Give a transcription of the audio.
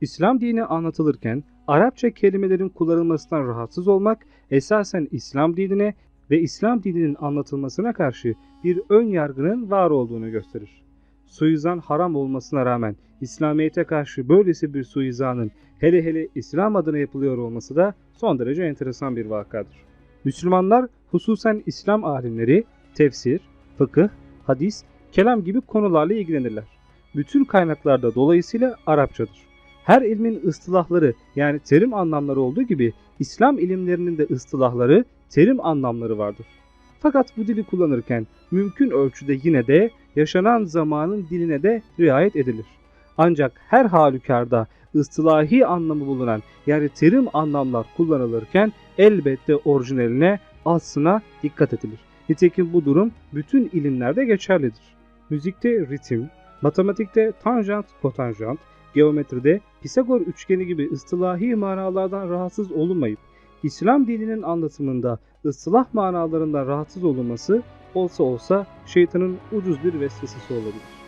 İslam dini anlatılırken Arapça kelimelerin kullanılmasından rahatsız olmak esasen İslam dinine ve İslam dininin anlatılmasına karşı bir ön yargının var olduğunu gösterir. Suizan haram olmasına rağmen İslamiyet'e karşı böylesi bir suizanın hele hele İslam adına yapılıyor olması da son derece enteresan bir vakadır. Müslümanlar hususen İslam alimleri tefsir, fıkıh, hadis, kelam gibi konularla ilgilenirler. Bütün kaynaklarda dolayısıyla Arapçadır. Her ilmin ıstılahları yani terim anlamları olduğu gibi İslam ilimlerinin de ıstılahları, terim anlamları vardır. Fakat bu dili kullanırken mümkün ölçüde yine de yaşanan zamanın diline de riayet edilir. Ancak her halükarda ıstılahi anlamı bulunan yani terim anlamlar kullanılırken elbette orijinaline, aslına dikkat edilir. Nitekim bu durum bütün ilimlerde geçerlidir. Müzikte ritim, matematikte tanjant, kotanjant, geometride Pisagor üçgeni gibi ıstılahi manalardan rahatsız olunmayıp İslam dininin anlatımında ıstılah manalarından rahatsız olunması olsa olsa şeytanın ucuz bir vesvesesi olabilir.